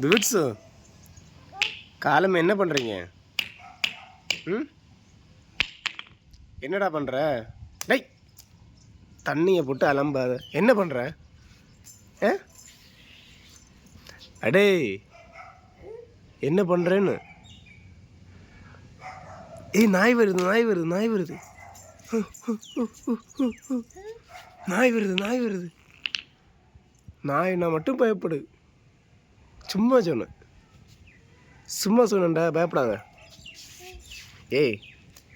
துவிட்ஸு காலம் என்ன பண்ணுறீங்க ம்? என்னடா பண்ணுற டேய் தண்ணியை போட்டு அலம்பாத. என்ன பண்ணுற ஆ? அடே என்ன பண்ணுறேன்னு ஏய் நாய் வருது நாய் வருது நாய் வருது. நாய் வருது நாய் வருது. நாய் நான் மட்டும் பயப்படு. சும்மா சொன்னேன் சும்மா சொன்னேன்டா பயப்படாத. ஏய்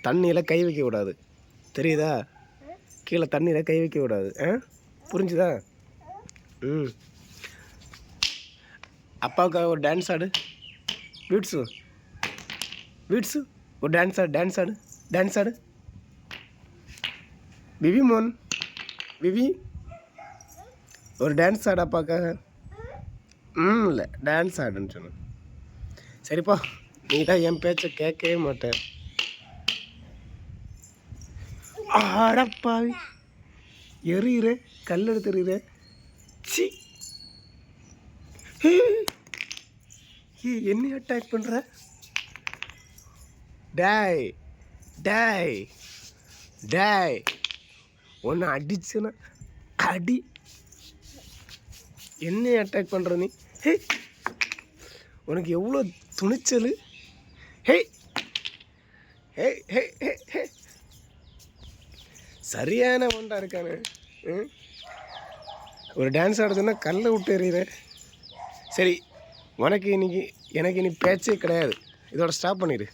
தண்ணியில் கை வைக்க கூடாது. தெரியுதா? கீழே தண்ணியில் கை வைக்க கூடாது. ஆ? புரிஞ்சுதா? ம். அப்பாவுக்காக ஒரு டான்ஸ் ஆடு. வீட்ஸு. வீட்ஸு. ஒரு டான்ஸ் ஆடு டான்ஸ் ஆடு டான்ஸ் ஆடு. விவி மோன் விவி. ஒரு டான்ஸ் ஆடு அப்பாக்காக ம் இல்லை. டான்ஸ் ஆடுன்னு சொன்னேன். சரிப்பா நீ தான் என் பேச்சை கேட்கவே மாட்டேன். ஆடப்பாவி. எறிகிற கல் எடுத்து சி. ஏ என்ன அட்டாக் பண்ணுற டாய் டாய் டாய். ஒன்று அடிச்சுன்னா அடி. என்னை அட்டாக் பண்ணுற நீ? ஹே! உனக்கு எவ்வளோ துணிச்சல்? ஹே! ஹே ஹே ஹே ஹே! சரியான ஒன்றா இருக்கானு. ம்? ஒரு டான்ஸ் ஆட கல்லை விட்டு எறிகிற சரி உனக்கு இன்னைக்கு எனக்கு இனி பேச்சே கிடையாது. இதோட ஸ்டாப் பண்ணிடு.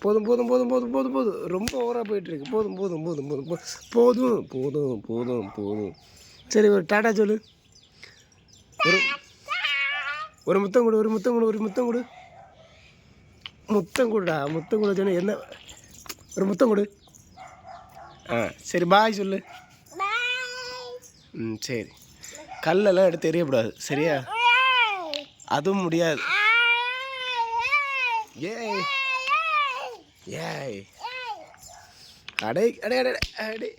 போதும் போதும் போதும் போதும் போதும் போதும். ரொம்ப ஓவராக போயிட்டுருக்கு போதும் போதும் போதும் போதும் போதும். போதும் போதும் போதும். சரி ஒரு டாடா சொல்லு. ஒரு ஒரு முத்தம் கொடு ஒரு முத்தம் கொடு ஒரு முத்தம் கொடு. முத்தம் கொடுடா முத்தம் கொடு சொன்ன என்ன? ஒரு முத்தம் கொடு. ஆ சரி பாய் சொல்லு. ம் சரி. கல்லெல்லாம் எடுத்து எறியக்கூடாது சரியா? அதுவும் முடியாது. ஏய். ஏய். அடே அடே அடே அடே